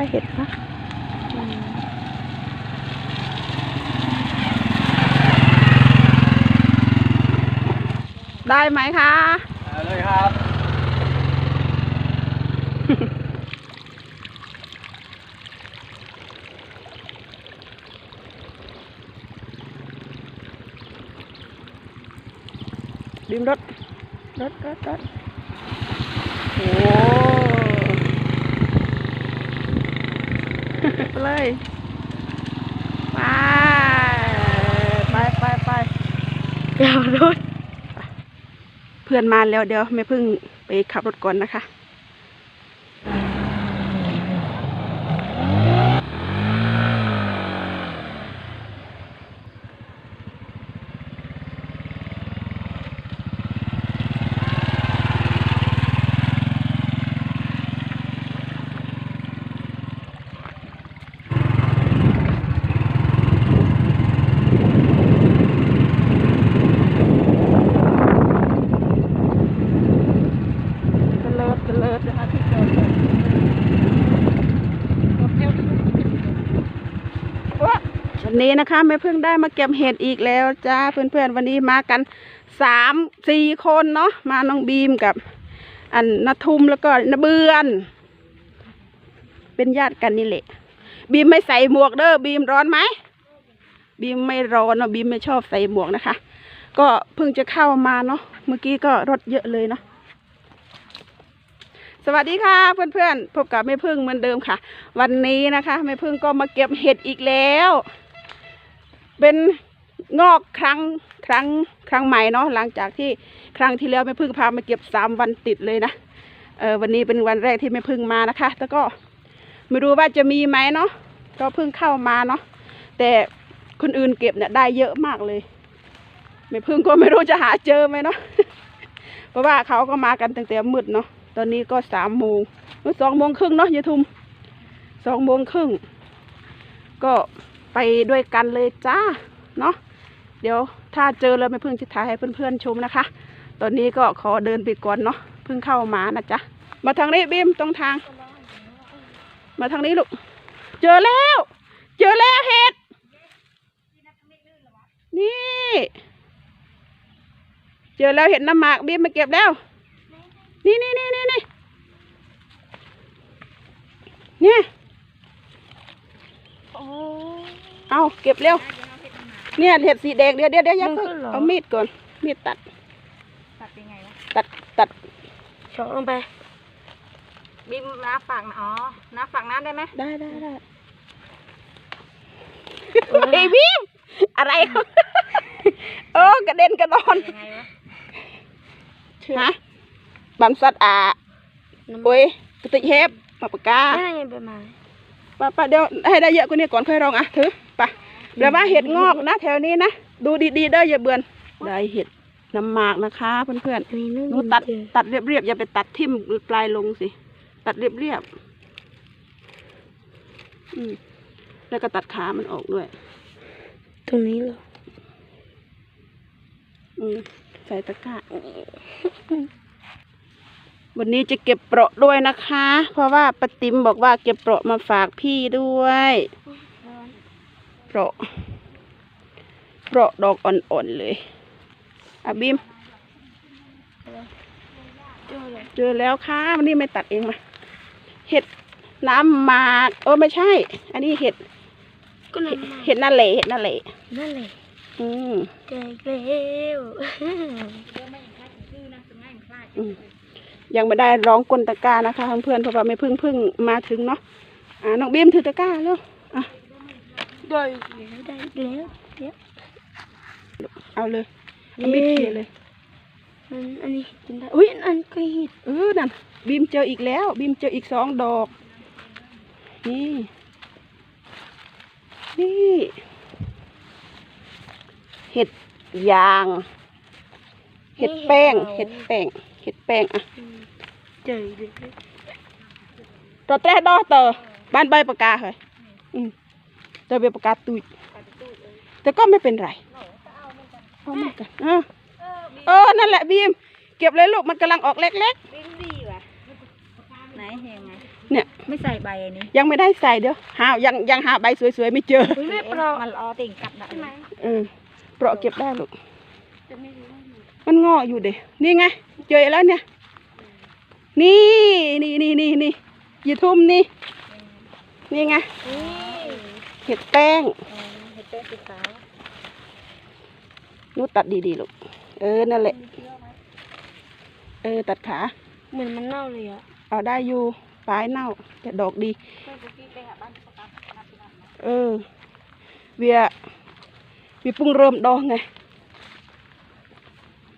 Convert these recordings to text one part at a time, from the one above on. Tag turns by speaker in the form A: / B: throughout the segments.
A: ได้เห็ดนะอืมได้ไหมคะ
B: เอาเลยครับ
A: ดิมรถรถรถรถโอ้ ไปเลย ไป ไปไปไปเดี๋ยวรถ เพื่อนมาแล้วเดี๋ยวไม่พึ่งไปขับรถก่อนนะคะ ตะเลิดตะเลิดนะคะที่จอดรถวั นนี้นะคะแม่เพิ่งได้มาเก็บเห็ดอีกแล้วจ้าเพื่อนๆวันนี้มากันสามสี่คนเนาะมาน้องบีมกับ อันนทุมแล้วก็นเบือน เป็นญาติกันนี่แหละ บีมไม่ใส่หมวกเด้อบีมร้อนไหมบีมไม่ร้อนเนาะบีมไม่ชอบใส่หมวกนะคะ ก็เพิ่งจะเข้ามาเนาะเมื่อกี้ก็รถเยอะเลยเนาะสวัสดีค่ะเพื่อนๆพบกับแม่พึ่งเหมือนเดิมค่ะ วันนี้นะคะแม่พึ่งก็มาเก็บเห็ดอีกแล้ว เป็นงอกครั้งครั้งครั้งใหม่เนาะหลังจากที่ครั้งที่แล้วแม่พึ่งพามาเก็บสามวันติดเลยนะเออวันนี้เป็นวันแรกที่แม่พึ่งมานะคะ แล้วก็ไม่รู้ว่าจะมีไหมเนาะก็เพิ่งเข้ามาเนาะแต่คนอื่นเก็บเนี่ยได้เยอะมากเลยแม่พึ่งก็ไม่รู้จะหาเจอไหมเนาะเพราะว่าเขาก็มากันตั้งแต่มืดเนาะตอนนี้ก็สามโมงสองโมงครึ่งเนาะยายทุมสองโมงครึ่งก็ ไปด้วยกันเลยจ้าเนาะเดี๋ยวถ้าเจอแล้วไม่พิ่งจะถ่ายให้เพื่อนๆชมนะคะ ตอนนี้ก็ขอเดินไปก่อนเนาะเพิ่งเข้ามานะจ๊ะมาทางนี้บีมตรงทาง มาทางนี้ลูกเจอแล้ว เจอแล้วเห็ดนี่ เจอแล้วเห็ดน้ำหมากบีมมาเก็บแล้ว นี่นี่นี่นี่นี่เนี่ย
C: โอ้
A: เอาเก็บเร็ว เนี่ยเห็ดสีแดงเดี๋ยวเดี๋ยวเดี๋ยวอยัด
C: มันขึ้นเหรอ
A: เอามีดก่อน มีดตัด
C: ตัดยังไงวะ
A: ตัด ตัด
C: ชกลงไป บีมน้าฝากนะอ๋อน้าฝากน้าได้ไหม
A: ได้ได้ได้เฮ้ยวิมอะไรโอ้กระเด็นกระดอน
C: ยังไงวะ
A: ฮะบัมสัดอาโอ้ยกระติกเฮฟมาปากกา
C: ได้ไงใบไม้
A: ป้าป้าเดี๋ยวให้ได้เยอะกว่านี้ก่อนค่อยลองอะถือ ไปเดี๋ยวว่าเห็ดงอกนะแถวนี้นะ ดูดีๆเด้ออย่าเบือนได้เห็ดน้ำหมากนะคะเพื่อน
C: อันนี้นึ่ง
A: ๆหนูตัดตัดเรียบๆอย่าไปตัดทิ่มปลายลงสิ ตัดเรียบๆอืมแล้วก็ตัดขามันออกด้วย
C: ตรงนี้เหรอ
A: อืมใส่ตะกร้า วันนี้จะเก็บเปราะด้วยนะคะ เพราะว่าปาติมบอกว่าเก็บเปราะมาฝากพี่ด้วย เปราะเปราะดอกอ่อนๆเลยอะบิม
C: เจอเลย
A: เจอแล้วค่ะวันนี้ไม่ตัดเองมาเห็ดน้ำหมาก เออไม่ใช่ อันนี้เห็ด
C: ก็นั่นมา
A: เห็ดนั่นแหละเห็ดนั่นแหละ
C: นั่นเลย
A: อืม
C: เจออีกแล้ว
A: อืมยังไม่ได้ร้องกลตะกร้านะคะเพื่อนๆเพราะว่าไม่เพึ่งเพึ่งมาถึงเนาะอ่าน้องบีมถือตะกร้าแล้วอะ
C: ได้อีกแล้วได้อีกแล้วเดี๋ยว
A: เอาเลยเอามีดเขี่ยเลย
C: มันอันนี้กินได้อุ้ยอันก็หิด
A: เออนั่นบีมเจออีกแล้ว บีมเจออีกสองดอก นี่นี่เห็ดยาง เห็ดแป้ง เห็ดแป้ง เห็ดแป้งอะ
C: เจออีกแล้ว
A: ตัวแต้ดอเตอบ้านใบปากกาเหรออืม ตัวใบปากกาตุยแต่ก็ไม่เป็นไรเอาเหมือนกันเออเออนั่นแหละบีม เก็บเลยลูกมันกำลังออกเล็ก
C: บินดีว่ะไหนเห็นไง
A: ๆ เนี่ย
C: ไม่ใส่ใบอันนี้
A: ยังไม่ได้ใส่เดี๋ยวหายังยังหาใบสวยๆไม่เจอ
C: อุ้ยไม่เปราะมันรอติ่งกัดได้ไหม
A: เออเปราะเก็บได้ลูก มันงอกอยู่เด้นี่ไง เจอแล้วเนี่ย นี่นี่นี่นี่นี่อย่าทุ่มนี่ นี่ไง
C: นี่
A: เห็ดแป้ง
C: เห็ดเป็นสีขาว
A: นูตัดดีๆลูก เออ นั่นแหละ เออ ตัดขา
C: เหมือนมันเน่าเลยอะ
A: เอาได้อยู่ปลายเน่า แต่ดอกดี เออ เวียเวียเพุ่งเริ่มดองไง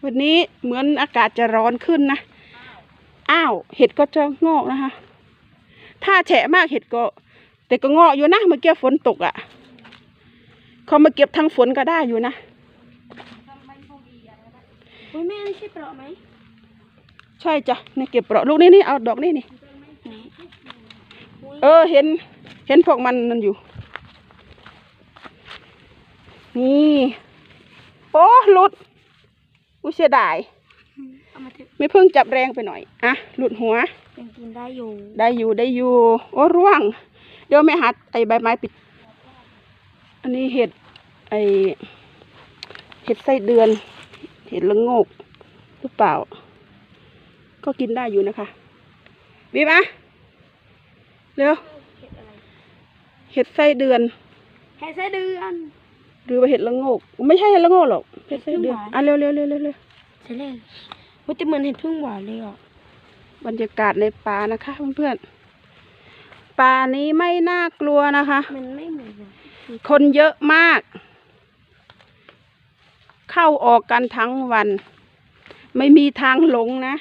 A: วันนี้เหมือนอากาศจะร้อนขึ้นนะ อ้าว เห็ดก็จะงอกนะคะ ถ้าแฉะมากเห็ดก็ แต่ก็งอกอยู่นะเมื่อกี้ฝนตกอะ่ะเขามาเก็บทางฝนก็ได้อยู่นะ
C: อุ้ยแม่นี่ใช่เปราะไหม
A: ใช่จ้ะนี่เก็บเปราะลูกนี่นี่เอาดอกนี่นี่เออเห็น เห็นพวกมันนั่นอยู่ นี่โอ้หลุดอุ้ยเสียดาย
C: เอามาเถอะ
A: ไม่เพิ่งจับแรงไปหน่อยอะหลุดหัว
C: ยังกินได้อยู่
A: ได้อยู่ได้อยู่ โอ้ร่วงเดี๋ยวแม่หัดไอ้ใบไม้ปิด อันนี้เห็ดไอเห็ดไส้เดือน เห็ดละโงกหรือเปล่า ก็กินได้อยู่นะคะบีบอะเร็ว
C: เห็ดอะไร
A: เห็ดไส้เดือน
C: เห็ดไส้เดือน
A: หรือว่าเห็ดละโงกไม่ใช่เห็ดละโงกหรอกเห็ดไส้เดือน
C: เห็ดพึ่งหวาน
A: อะเร็วเร็วเร็วเร็วเร็ว
C: ใช่เลยว่าจะเหมือนเห็ดพึ่งหวานเลยอะ
A: บรรยากาศในป่านะคะเพื่อนๆ ป่านี้ไม่น่ากลัวนะคะ
C: มันไม่เหมือน
A: คนเยอะมาก เข้าออกกันทั้งวัน ไม่มีทางหลงนะ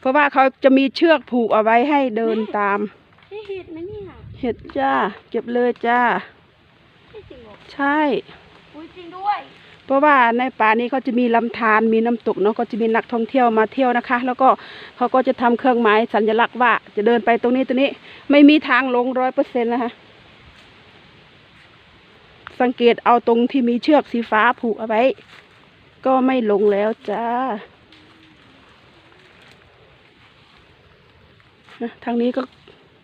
A: เพราะว่าเขาจะมีเชือกผูกเอาไว้ให้เดินตาม
C: ใช่เห็ดไหมเนี่ย
A: เห็ดจ้า เก็บเลยจ้า
C: ใช่จริงเหรอ
A: ใช่
C: อุ้ยจริงด้วย
A: เพ ราะว่าในป่านี้เขาจะมีลำธารมีน้ำตกเนาะก็จะมีนักท่องเที่ยวมาเที่ยวนะคะ แล้วก็เขาก็จะทำเครื่องหมายสัญลักษณ์ว่า จะเดินไปตรงนี้ตรงนี้ไม่มีทางลงร้อยเปอร์เซ็นต์นะคะ สังเกตเอาตรงที่มีเชือกสีฟ้าผูกเอาไว้ ก็ไม่ลงแล้วจ้าทางนี้ก็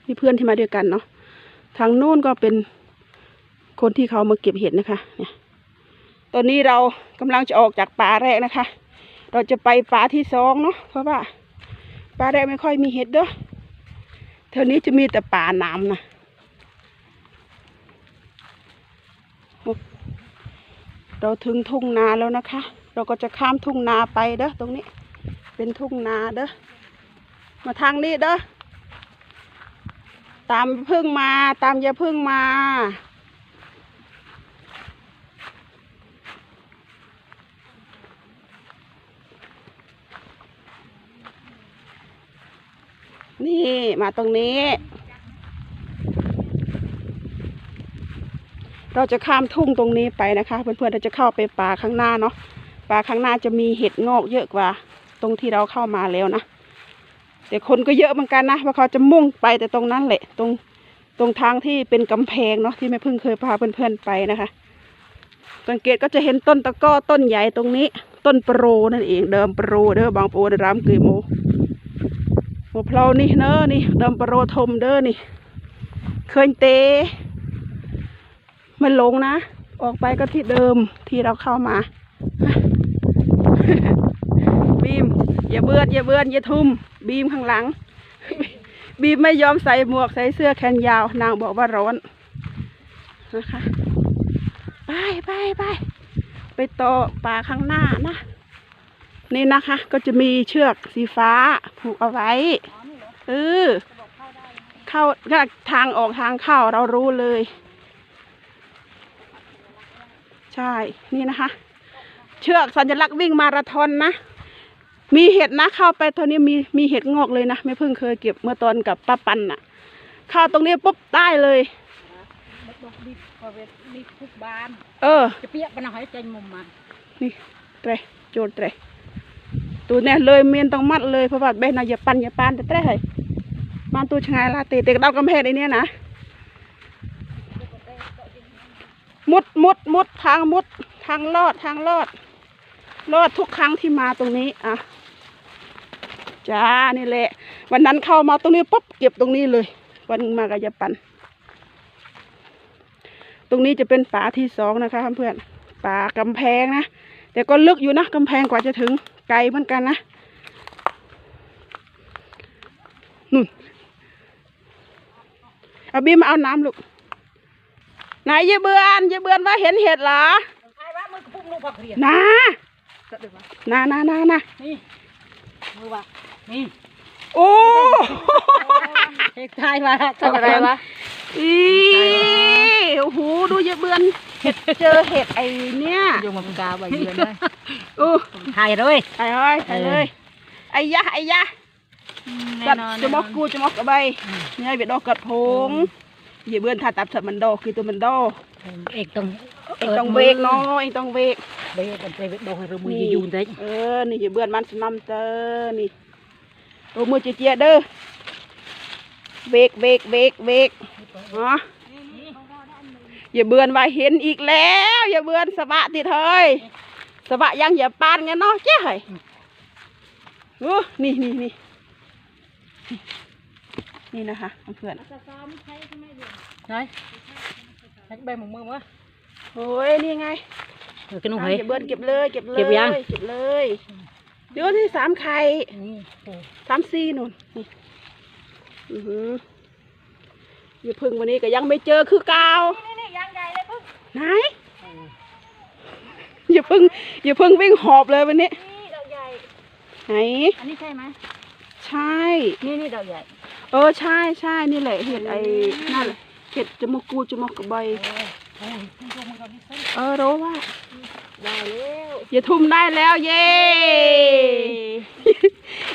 A: มีเพื่อนที่มาด้วยกันเนาะทางนู้นก็เป็นคนที่เขามาเก็บเห็ดนะคะเนี่ย ตอนนี้เรากำลังจะออกจากป่าแรกนะคะ เราจะไปป่าที่สองเนาะเพราะว่าป่าแรกไม่ค่อยมีเห็ดเด้อแถวนี้จะมีแต่ป่านามนะเราถึงทุ่งนาแล้วนะคะ เราก็จะข้ามทุ่งนาไปเด้อตรงนี้ เป็นทุ่งนาเด้อมาทางนี้เด้อตามพึ่งมาตามยาพึ่งมา นี่มาตรงนี้ เราจะข้ามทุ่งตรงนี้ไปนะคะ เพื่อนๆเราจะเข้าไปป่าข้างหน้าเนาะป่าข้างหน้าจะมีเห็ดงอกเยอะกว่า ตรงที่เราเข้ามาแล้วนะแต่คนก็เยอะเหมือนกันนะเพราะเขาจะมุ่งไปแต่ตรงนั้นแหละ ตรงตรงทางที่เป็นกำแพงเนาะที่แม่พึ่งเคยพาเพื่อนๆไปนะคะสังเกตก็จะเห็นต้นตะก้อต้นใหญ่ตรงนี้ ต้นโปรนั่นเองเดิมโปรเด้อบางโปรเดรามเกยโม มะพร้านี่เนอะนี่ดำปะโรทมเด้อนี่ เคยเตะมันลงนะ ออกไปก็ที่เดิมที่เราเข้ามา บีม อย่าเบือดอย่าเบือนอย่าทุ่ม บีมข้างหลัง บีมไม่ยอมใส่หมวกใส่เสื้อแขนยาว นางบอกว่าร้อนนะคะ ไปไปไปไปต่อป่าข้างหน้านะ นี่นะคะ ก็จะมีเชือกสีฟ้าผูกเอาไว้เออเข้าก็ทางออกทางเข้าเรารู้เลย ใช่นี่นะคะ เชือกสัญลักษณ์วิ่งมาราธอนนะมีเห็ดนะเข้าไปตอนนี้มีมีเห็ดงอกเลยนะไม่เพิ่งเคยเก็บเมื่อตอนกับป้าปันน่ะ เข้าตรงนี้ปุ๊บได้เลย
C: บอกดิบพอเวทดิบทุกบ้าน
A: เออ
C: จะเปียกปะหน่อยใจมุมมา
A: นี่เตรโจรเตร ตัวเนี่ยเลยเมียนต้องมัดเลยเพราะว่าเบนนะอย่าปันอย่าปานแต่เตรเฮ้ยมันตัวชงายลาเตะเตะกระดากกำแพงไอ้เนี่ยนะมุดมุดมุดทางมุดทางลอดทางลอด ลอดทุกครั้งที่มาตรงนี้อะจ้านี่แหละ วันนั้นเข้ามาตรงนี้ปุ๊บเก็บตรงนี้เลย วันมาก็จะปั่นตรงนี้จะเป็นป่าที่สองนะคะเพื่อนป่ากำแพงนะแต่ก็ลึกอยู่นะกำแพงกว่าจะถึง ไกลเหมือนกันนะนุ่นเอาบีมมาเอาน้ำลูกไหนายเยายเบือนเยายเบือนว่าเห็นเห็ดเหรอ
C: ใช่ว่ามือกระปุกลูกผักเรียน
A: นา
C: จะดึงวะ
A: นานานานา
C: นี่มือวะนี่
A: โอ้
C: เอกทายมาทำอะไรวะ
A: อีโอ้โหดูเยายเบือน เห็ดเจอเห็ดไอเนี่ย
C: อยู่มังกาใบเยือนเลย
A: โอ้
C: ถ่ายเลย
A: ไปเลยไปเลยไอ้ยะไอ้ยะ
C: แน่
A: กัด
C: นอน
A: จะมอกกูจะมอกกระใบเนี่ยเบียดดอกกัดพงอย่าเบื่อถ้าตับสับมันดอกคือตัวมันดอก
C: เอกต้อง
A: เองต้องเวกเนาะเองต้องเวก
C: เบรกกันไปเวกดอกให้เรามือยืนได้
A: เออนี่อย่าเบื่อมันสนำเตอนี่โอ้มือเจียๆเด้อเบรกเบรกเบรกเบรกอ๋อ อย่าเบื่อว่าเห็นอีกแล้ว อย่าเบื่อสบะติดเฮ้ยสบะยังอย่าปานกันเนาะเจ้เฮ้ยโอ้นี่นี่นี่นี่นะคะเพื่อน
C: ไหนให้ใบหมกมือมา
A: โอ้ยนี่ไง
C: เกินนุ่ง
A: อะ
C: เหย
A: เก็บเบิร์นเก็บเลยเก็บเลย
C: เก็บยัง
A: เก็บเลยเดี๋ยวที่สามไข่สามสี่นู่นอือหืออย่าพึ่งวันนี้ก็ยังไม่เจอคือเกา ไหน อย่าพึ่ง อย่าพึ่งวิ่งหอบเลยวันนี้
C: นี่ดอกใหญ่
A: ไหน
C: อันนี้ใช่ไหม
A: ใช่
C: นี่นี่ดอกใหญ่
A: เออใช่ใช่นี่แหละเห็ดไอ้นั่นแหละเห็ดจมูกกูจมูกกระใบ
C: โอ้ยพึ่งตัวมือกับนี่เส้น
A: เออรู้ว่า
C: ได้แล้ว
A: อย่าทุ่มได้แล้ว เย้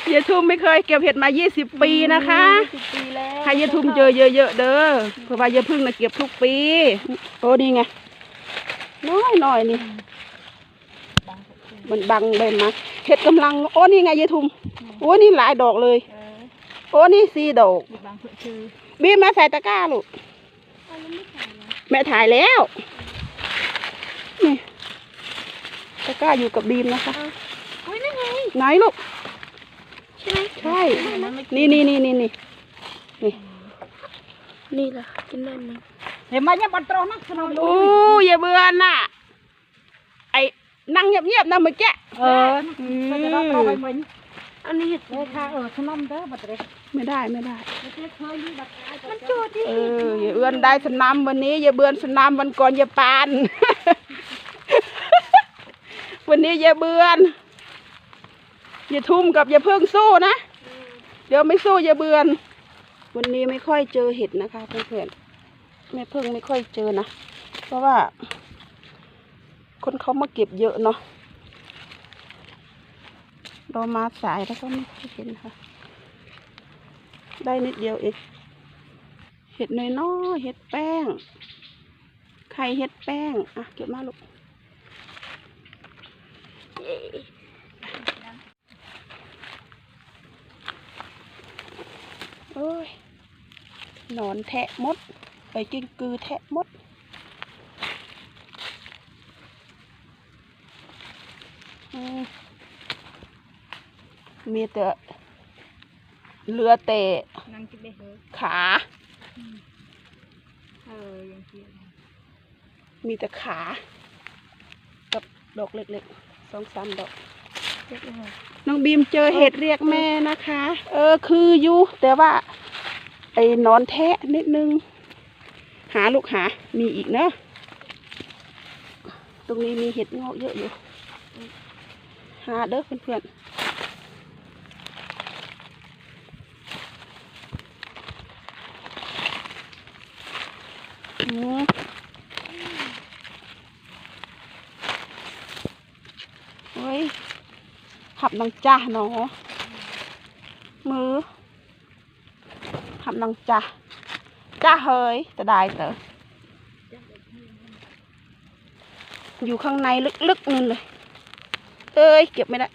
A: อย่าทุ่มไม่เคยเก็บเห็ดมา 20 ปีนะคะ
C: สิบปีแล้ว
A: ให้ยายทุ่มเจอเยอะๆเด้อเพราะว่ายายพึ่งนะเก็บทุกปีโอ้นี่ไง น้อยหน่อยนี่ มันบังใบไม้เห็ดกำลัง โอ้นี่ไงยายทุมโอ้นี่หลายดอกเลย
C: เออ
A: โอ้นี่สี่ดอก
C: มีบางเพื่อชื่อ
A: บีมมาใส่ตะกร้าลูกแม่ถ่ายแล้วนี่ตะกร้าอยู่กับบีมนะคะ
C: ไห
A: นลูก
C: ใช่ไหม
A: ใช่
C: นี่
A: นี่นี่นี่นี่นี่นี่
C: ล่ะกินได้ไหม เห็นไหมเนี่ยบอลตรงนักสนองดู
A: โอ้อย่าเบื่อน่ะไอ้นั่งเงียบๆนะเมื่อกี้
C: เออ
A: อื
C: มันจะต้องเอาไป
A: ม
C: เหมือนอันนี้เลยค่ะเออสนอมเด้อบัดเด็ก
A: ไม่ได้ไม่ได้
C: มันจูดดิ
A: เอออย่าเอื้อนได้สนามวันนี้อย่าเบื่อนสนามวันก่อนอย่าปาน วันนี้อย่าเบื่อน อย่าทุ่มกับอย่าเพิ่งสู้นะ เดี๋ยวไม่สู้อย่าเบื่อน วันนี้ไม่ค่อยเจอเห็ดนะคะเพื่อนๆ แม่เพิ่งไม่ค่อยเจอนะ เพราะว่า คนเขามาเก็บเยอะเนาะเรามาสายแล้วก็ไม่ค่อยเห็นค่ะ ได้นิดเดียวเองเห็ดน้อยๆเห็ดแป้ง ไข่เห็ดแป้ง อะ เก็บมาลูกโอ้ยนอนแทะมด ไปกินกือแทะมดอืมมีแต่เหลือแต่
C: นั่งกินได้เหรอ
A: ขา
C: เออยังกิน
A: มีแต่ขา กับดอกเล็กๆสองสามดอก
C: เจ็บเลย
A: น้องบีมเจอเห็ดเรียกแม่นะคะ เออคืออยู่แต่ว่า ไอ้หนอนแทะนิดนึง หาลูกหา มีอีกเนอะตรงนี้มีเห็ดงอกเยอะอยู่ หาเด้อเพื่อนๆอืมเฮ้ยหับนังจ้าเนาะมือหับนังจ้า จ้าเฮยจะได้เตออยู่ข้างในลึกๆนั่นเลย เอ้ย เก็บไม่ได้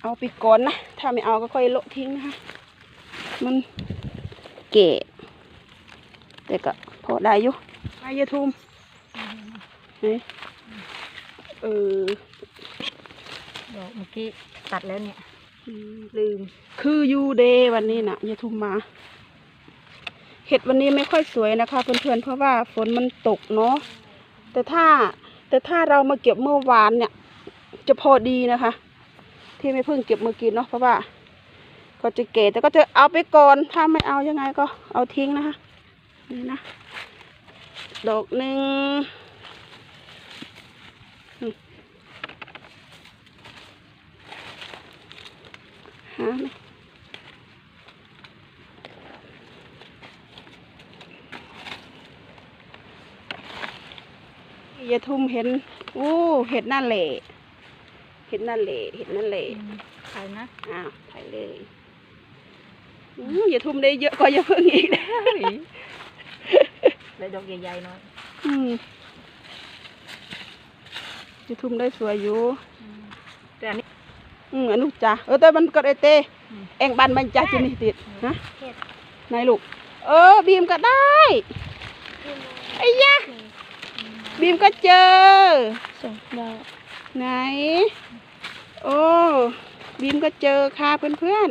A: เอาไปก่อนนะ ถ้าไม่เอาก็ค่อยโละทิ้งนะคะ มันเก๋แต่ก็พอได้อยู่ไปอยาทุ่มเฮ้ยเออ
C: ดอกเมื่อกี้ตัดแล้วเนี่ย
A: อืม
C: ลืม
A: คือยูเดย์วันนี้นะยาทุมมา เห็ดวันนี้ไม่ค่อยสวยนะคะเพื่อนๆเพราะว่าฝนมันตกเนาะแต่ถ้าแต่ถ้าเรามาเก็บเมื่อวานเนี่ย จะพอดีนะคะ ที่ไม่เพิ่งเก็บมากินเนาะเพราะว่า ก็จะเก๋แต่ก็จะเอาไปก่อนถ้าไม่เอายังไงก็เอาทิ้งนะคะ นี่นะดอกหนึ่ง หาไหมอย่าทุ่มเห็นอู้เห็ดนั่นแหละเห็ดนั่นแหละเห็ดนั่นแหละ
C: ใครนะ
A: อ้าวถ่ายเลยอืมอย่าทุ่มได้เยอะก็อย่าเพิ่งอีกนะ
C: ได้ดอกใหญ่ๆหน่อย
A: อืมอย่าทุ่มได้สวยอยู่
C: แต่อันนี้
A: อืมอนุจ้ะเออแต่มันก็ได้เต
C: อืม
A: เองบันมันจ้ะจินี่ติดฮะ
C: เห็ด
A: ไหนลูก เออ บีมก็ได้ไอ้ยะบีมก็เจอ
C: ส่งดอก
A: ไหน โอ้บีมก็เจอค่ะเพื่อน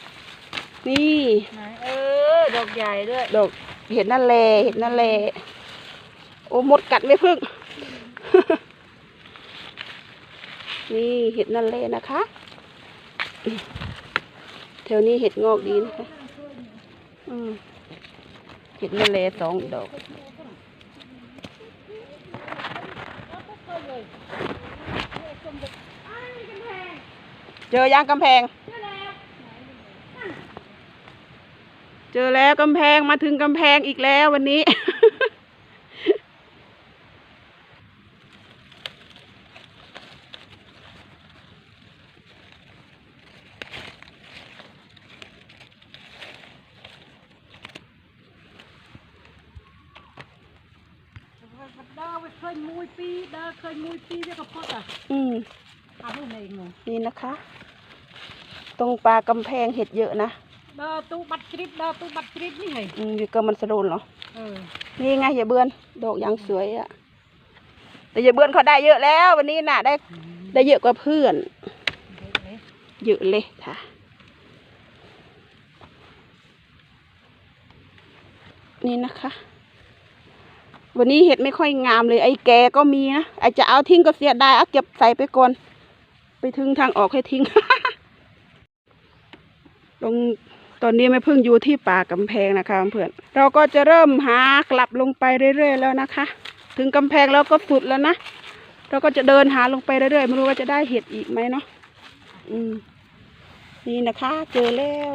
A: ๆนี่
C: ไหนเออดอกใหญ่ด้วย
A: ดอกเห็นนั่นแหละเห็นนั่นแหละโอ้หมดกัดไม่พึ่ง นี่เห็ดนั่นแหละนะคะแถวนี้เห็ดงอกดีนะคะเห็ดนั่นแหละสองดอกเจอยางกำแพง เจอแล้วกำแพงมาถึงกำแพงอีกแล้ววันนี้
C: ดาวเคยมุยปีดาเคย มุยปีเรียกกับพ่ออะ
A: อืม
C: อาเพิ่งเองง
A: นี่นะคะ ตรงปลากำแพงเห็ดเยอะนะ
C: ดาตู้บัตรคริปดาตู้บัตรคริปนี่ไง
A: อืมอยู่กับมันสะโดนเหรอ
C: เออ
A: นี่ไงอย่าเบือนดอกยังสวยอะแต่อย่าเบือนเขาได้เยอะแล้ว วันนี้น่ะได้ ได้เยอะกว่าเพื่อน เยอะเลยค่ะนี่นะคะ วันนี้เห็ดไม่ค่อยงามเลย ไอ้แกก็มีนะไอจะเอาทิ้งก็เสียดายเอาเก็บใส่ไปก่อน ไปถึงทางออกให้ทิ้งตรงตอนนี้แม่พึ่งอยู่ที่ป่ากำแพงนะคะเพื่อนเราก็จะเริ่มหากลับลงไปเรื่อยๆแล้วนะคะ ถึงกำแพงแล้วก็สุดแล้วนะเราก็จะเดินหาลงไปเรื่อยๆไม่รู้ว่าจะได้เห็ดอีกไหมเนาะอืมนี่นะคะ เจอแล้ว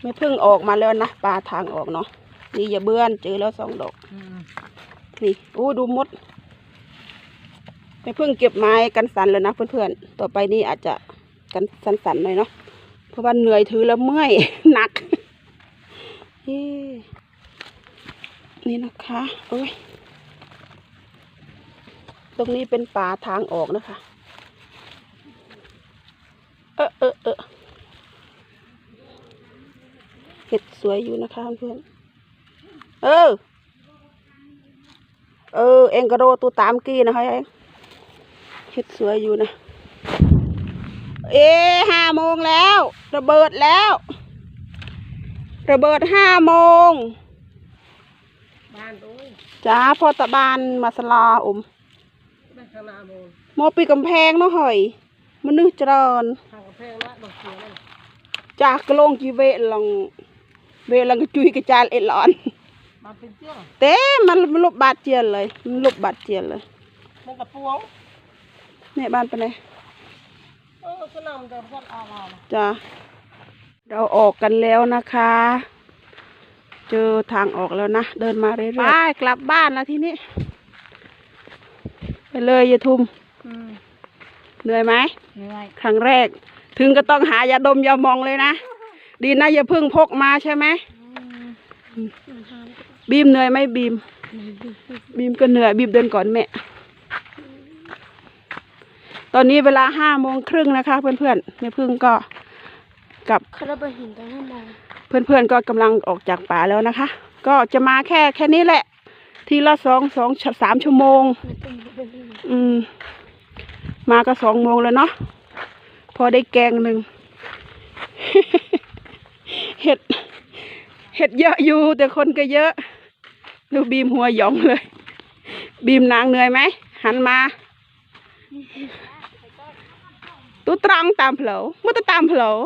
A: แม่พึ่งออกมาแล้วนะปลาทางออกเนาะ นี่อย่าเบื่อนเจอแล้วสองดอก
C: อืม
A: นี่โอ้ดูมดแม่พึ่งเก็บไม้กันสันแล้วนะเพื่อนๆต่อไปนี่อาจจะกันสันๆหน่อยเนาะเพราะว่าเหนื่อยถือแล้วเมื่อยหนักเอ้นี่นะคะโอ้ยตรงนี้เป็นป่าทางออกนะคะ เออเออเออเห็ดสวยอยู่นะคะเพื่อน เออ เออ เองกระโดดตัวตามกี้นะเองเห็ดสวยอยู่นะ เอห้าโมงแล้ว ระเบิดแล้ว ระเบิดห้าโมงจ้าพอตะบานมาสลาอม
C: โม
A: ปีกำแพงเนาะหอยมันนึกจรอน
C: ทางกรยวนั่น
A: จากกระโลงจีเวลังเวลังกระจุยกระจายเอ็ดหลอน
C: เป็นเจ้า
A: เต้มันมันลบบาดเจียนเลยมันลบบาดเจียนเลย
C: มันกระปวง
A: เนี่ยบ้านไปไหน
C: เออสนามเดิมก็ออกมา
A: จ้ะเราออกกันแล้วนะคะ เจอทางออกแล้วนะเดินมาเรื่อยๆไปกลับบ้านแล้วทีนี้ไปเลยยายทุม
C: อืม
A: เหนื่อยไหม
C: เหนื่อย
A: ครั้งแรก ถึงก็ต้องหายาดมยามองเลยนะ ดีนะอย่าเพิ่งพกมาใช่ไหม บีมเหนื่อยไหมบีม บีมก็เหนื่อยบีมเดินก่อนแม่ ตอนนี้เวลาห้าโมงครึ่งนะคะ เพื่อนๆแม่พึ่งก็กับ
C: เขาได้ไปหินตรงนั้นมอง
A: เพื่อนๆก็กำลังออกจากป่าแล้วนะคะ ก็จะมาแค่แค่นี้แหละ ทีละสองสองสามชั่วโมง อืม มาก็สองโมงแล้วเนาะพอได้แกงหนึ่งเห็ด เห็ดเยอะอยู่ แต่คนก็เยอะ ดูบีมหัวหยองเลย บีมนางเหนื่อยไหม หันมาตู้ตรังตามเผลอมันจะตามเผลอ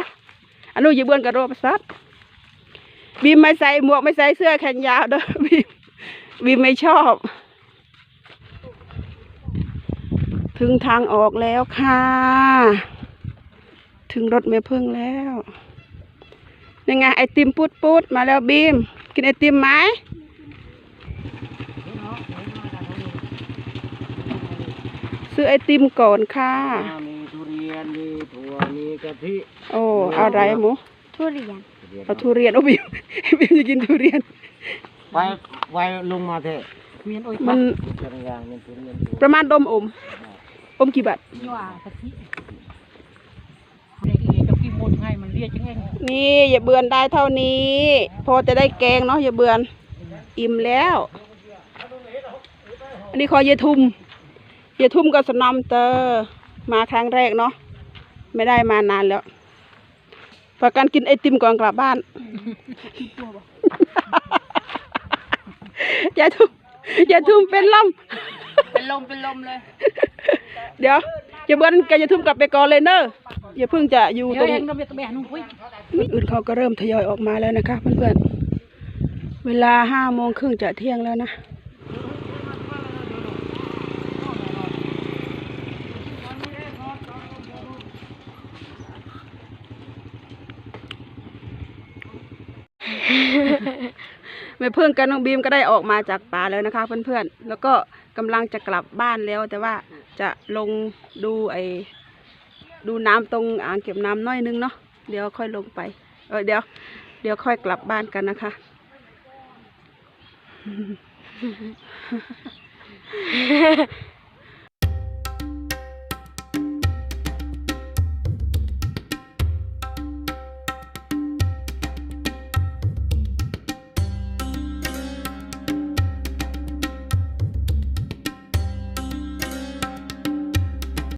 A: อันนู้นอย่าเบือนกระโดดประสัดบีมไม่ใส่หมวกไม่ใส่เสื้อแขนยาวเด้อบีมบีมไม่ชอบ ถึงทางออกแล้วค่ะ ถึงรถเมพึ่งแล้ว ยังไงไอติมปูดปูดมาแล้วบีม กินไอติมไหมซื้อไอติมก่อนค่ะ
B: มีทุเรียน มีถั่ว มีกะทิ
A: โอ้เอาอะไรหมู
C: ทุเรียน
A: เอาทุเรียนโอ้บีมบีมจะกินทุเรียน
B: ไปไปลงมาเถอะ
C: เมียนโอ้ย
A: มัน
B: จังอย่างมันทุเรียน
A: ประมาณดมอม อมกี่บาท
C: ยัวกะทิเด็กเรียนจะกินหมดไงมั นเรียกจังไง
A: นี่อย่าเบือนได้เท่านี้ พอจะได้แกงเนาะอย่าเบือนอิ่มแล้ว อันนี้ขอเยายทุ่มเยายทุ่มกับสนอมเตอร์มาครั้งแรกเนาะไม่ได้มานานแล้วฝากกันกินไอติมก่อนกลับบ้านอย่าทุ่มอย่าทุ่มเป็นลม
C: เป็นลมเป็นลมเลย
A: เดี๋ยว อย่าเบือนแกอย่าทุ่มกลับไปก่อนเลยเนอะอย่าเพิ่งจะอยู่
C: เดี๋
A: ต
C: ยว
A: รง
C: เองเราไปตะแบะนุ่งคุย
A: อื่นเขาก็เริ่มทยอยออกมาแล้วนะคะเพื่อนๆเวลาห้าโมงครึ่งจะเที่ยงแล้วนะไม่เพื่อนกันน้องบีมก็ได้ออกมาจากป่าแล้วนะคะ เพื่อนๆแล้วก็กำลังจะกลับบ้านแล้วแต่ว่า จะลงดูไอ้ดูน้ำตรงอ่างเก็บน้ำน้อยนึงเนาะเดี๋ยวค่อยลงไป เออเดี๋ยว เดี๋ยวค่อยกลับบ้านกันนะคะ